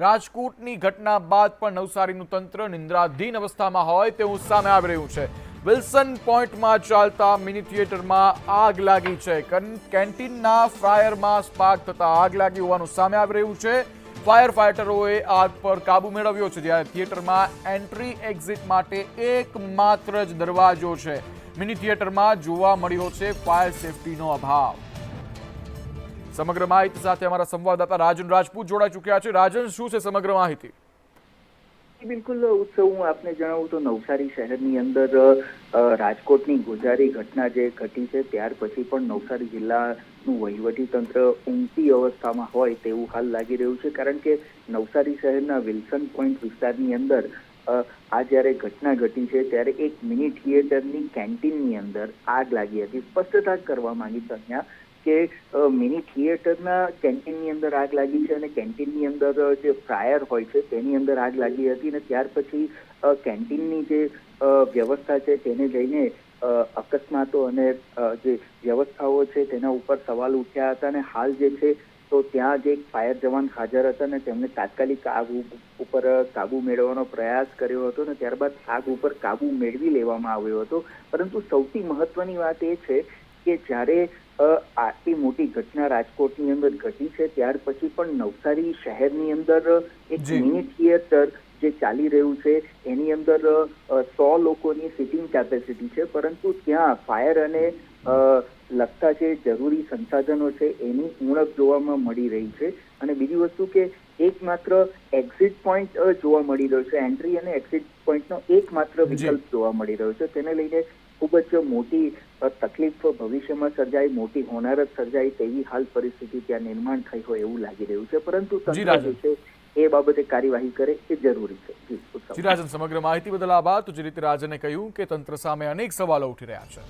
રાજકોટની ઘટના બાદ પણ નવસારીનું તંત્ર નિંદ્રાધીન અવસ્થામાં હોય તેવું સામે આવી રહ્યું છે. વિલ્સન પોઈન્ટમાં ચાલતા મિની થિયેટરમાં આગ લાગી છે. કન- કેન્ટીનના ફ્રાયરમાં સ્પાર્ક થતા આગ લાગી હોવાનું સામે આવી રહ્યું છે. ફાયર ફાઇટરોએ આગ પર કાબુ મેળવ્યો છે, જ્યારે થિયેટરમાં એન્ટ્રી એક્ઝિટ માટે એકમાત્ર જ દરવાજો છે. મિની થિયેટરમાં જોવા મળ્યો છે ફાયર સેફટીનો અભાવ. સમગ્ર માહિતી સાથે અમારા સંવાદદાતા રાજન રાજપૂત જોડાઈ ચૂક્યા છે. રાજન, શું છે સમગ્ર માહિતી? બિલકુલ, ઉત્સવ હું આપને જણાવું તો નવસારી શહેરની અંદર રાજકોટની ગોજારી ઘટના જે ઘટી છે, ત્યાર પછી પણ નવસારી જિલ્લાનું વહીવટી તંત્ર ઊંઘતી અવસ્થામાં હોય તેવું હાલ લાગી રહ્યું છે. કારણ કે નવસારી શહેરના વિલ્સન પોઈન્ટ વિસ્તારની અંદર આ જ્યારે ઘટના ઘટી છે, ત્યારે એક મિની થિયેટરની કેન્ટીનની અંદર આગ લાગી હતી. સ્પષ્ટતા કરવા માંગીશ અહીંયા કે મિની થિયેટરના કેન્ટીનની અંદર આગ લાગી છે અને કેન્ટીનની અંદર જે ફ્રાયર હોય છે, તેની અંદર આગ લાગી હતી અને ત્યાર પછી કેન્ટીનની જે વ્યવસ્થા છે તેને લઈને અકસ્માતો અને જે વ્યવસ્થાઓ છે તેના ઉપર સવાલ ઉઠ્યા હતા અને હાલ જે છે, તો ત્યાં જે ફાયર જવાન હાજર હતા અને તેમણે તાત્કાલિક આગ ઉપર કાબુ મેળવવાનો પ્રયાસ કર્યો હતો અને ત્યારબાદ આગ ઉપર કાબુ મેળવી લેવામાં આવ્યો હતો. પરંતુ સૌથી મહત્વની વાત એ છે કે જ્યારે આટલી મોટી ઘટના રાજકોટની અંદર ઘટી છે ત્યાર પછી પણ નવસારી શહેરની અંદર એક. મિની થિયેટર જે ચાલી રહ્યું છે એની અંદર સો લોકોની સિટિંગ કેપેસિટી છે પરંતુ ત્યાં ફાયર અને લગતા જે જરૂરી સંસાધનો છે એની ઉણપ જોવામાં મળી રહી છે. અને બીજી વસ્તુ કે એકમાત્ર એક્ઝિટ પોઈન્ટ જોવા મળી રહ્યો છે એન્ટ્રી અને એક્ઝિટ પોઈન્ટનો એકમાત્ર વિકલ્પ જોવા મળી રહ્યો છે. તેને લઈને ખૂબ જ મોટી તકલીફ ભવિષ્યમાં સર્જાય મોટી હોનારત સર્જાય તેવી હાલ પરિસ્થિતિ ત્યાં નિર્માણ થઈ હોય એવું લાગી રહ્યું છે. પરંતુ તંત્ર જે છે એ બાબતે કાર્યવાહી કરે એ જરૂરી છે. જી રાજન સમગ્ર માહિતી બદલ આભાર. તો જે રીતે રાજને કહ્યું કે તંત્ર સામે અનેક સવાલો ઉઠી રહ્યા છે.